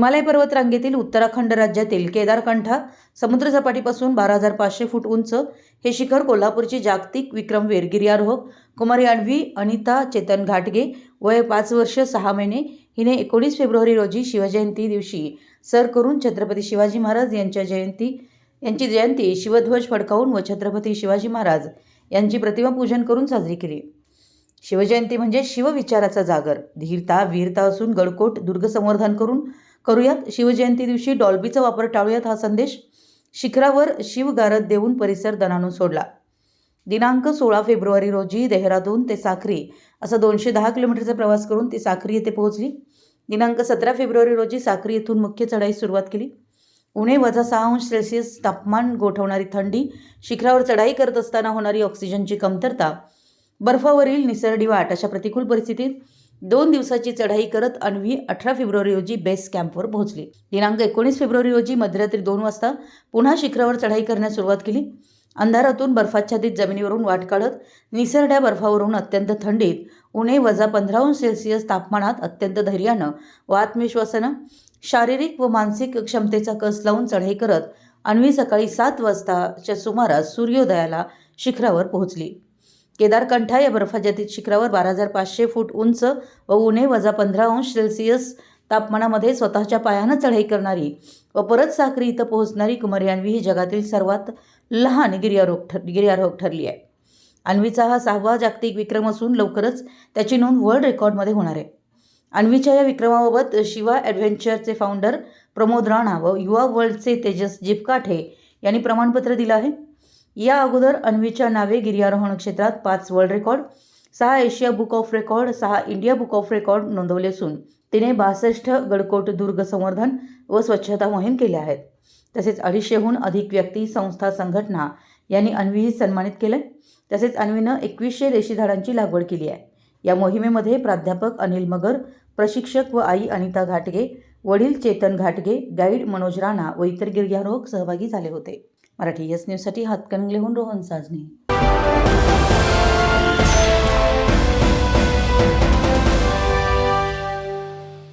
हिमालय पर्वतरांगेतील उत्तराखंड राज्यातील केदारकंठा समुद्रसपाटीपासून बारा हजार पाचशे फूट उंच हे शिखर कोल्हापूरची जागतिक विक्रमवीर गिर्यारोहक कुमारी आणवी अनिता चेतन घाटगे वय पाच वर्ष सहा महिने हिने एकोणीस फेब्रुवारी रोजी शिवजयंती दिवशी सर करून छत्रपती शिवाजी महाराज यांच्या जयंती यांची जयंती शिवध्वज फडकावून व छत्रपती शिवाजी महाराज यांची प्रतिमा पूजन करून साजरी केली. शिवजयंती म्हणजे शिवविचाराचा जागर धीरता वीरता असून गडकोट दुर्ग संवर्धन करून करूयात. शिवजयंती दिवशी डॉल्बीचा वापर टाळूयात हा संदेश. शिखरावर शिवगारद देऊन परिसर दणाणून सोडला. दिनांक सोळा फेब्रुवारी रोजी देहरादून ते साखरी असा दोनशे दहा किलोमीटरचा प्रवास करून ती साखरी येथे पोहोचली. दिनांक सतरा फेब्रुवारी रोजी साखरी येथून मुख्य चढाई सुरुवात केली. उणे वजा सहा अंश सेल्सिअस तापमान गोठवणारी थंडी शिखरावर चढाई करत असताना होणारी ऑक्सिजनची कमतरता बर्फावरील निसरडी वाट अशा प्रतिकूल परिस्थितीत दोन दिवसाची चढाई करत अन्वी अठरा फेब्रुवारी रोजी बेस कॅम्पवर पोहोचली. दिनांक एकोणीस फेब्रुवारी रोजी मध्यरात्री दोन वाजता पुन्हा शिखरावर चढाई करण्यास सुरुवात केली. अंधारातून बर्फाच्छादित जमिनीवरून वाट काढत निसरड्या बर्फावरून अत्यंत थंडीत उणे वजा पंधरा अंश सेल्सिअस तापमानात अत्यंत धैर्यानं व आत्मविश्वासानं शारीरिक व मानसिक क्षमतेचा कस लावून चढाई करत अन्वी सकाळी सात वाजताच्या सुमारास सूर्योदयाला शिखरावर पोहोचली. केदारकंठा या बर्फाच्छादित शिखरावर बारा हजार पाचशे फूट उंच व उणे वजा पंधरा अंश सेल्सिअस तापमानामध्ये स्वतःच्या पायानं चढाई करणारी व परत साखरी इथं पोहोचणारी कुमारी अन्वी ही जगातील सर्वात लहान गिर्यारोहक ठर गिर्यारोहक ठरली आहे. अन्वीचा हा सहावा जागतिक विक्रम असून लवकरच त्याची नोंद वर्ल्ड रेकॉर्डमध्ये होणार आहे. अन्वीच्या या विक्रमाबाबत शिवा ॲडव्हेंचरचे फाउंडर प्रमोद राणा व युवा वर्ल्डचे तेजस जिपकाठे यांनी प्रमाणपत्र दिलं आहे. या अगोदर अन्वीच्या नावे गिर्यारोहण क्षेत्रात पाच वर्ल्ड रेकॉर्ड सहा एशिया बुक ऑफ रेकॉर्ड सहा इंडिया बुक ऑफ रेकॉर्ड नोंदवले असून तिने बासष्ट गडकोट दुर्ग संवर्धन व स्वच्छता मोहीम केल्या आहेत तसेच अडीचशेहून अधिक व्यक्ती संस्था संघटना यांनी अन्वीही सन्मानित केलं तसेच अन्वीनं एकवीसशे देशी झाडांची लागवड केली आहे. या मोहिमेमध्ये प्राध्यापक अनिल मगर प्रशिक्षक व आई अनिता घाटगे वडील चेतन घाटगे गाईड मनोज राणा व इतर गिर्यारोहक सहभागी झाले होते. मराठी यस न्यूजसाठी हातकणंगलेहून रोहन साजने.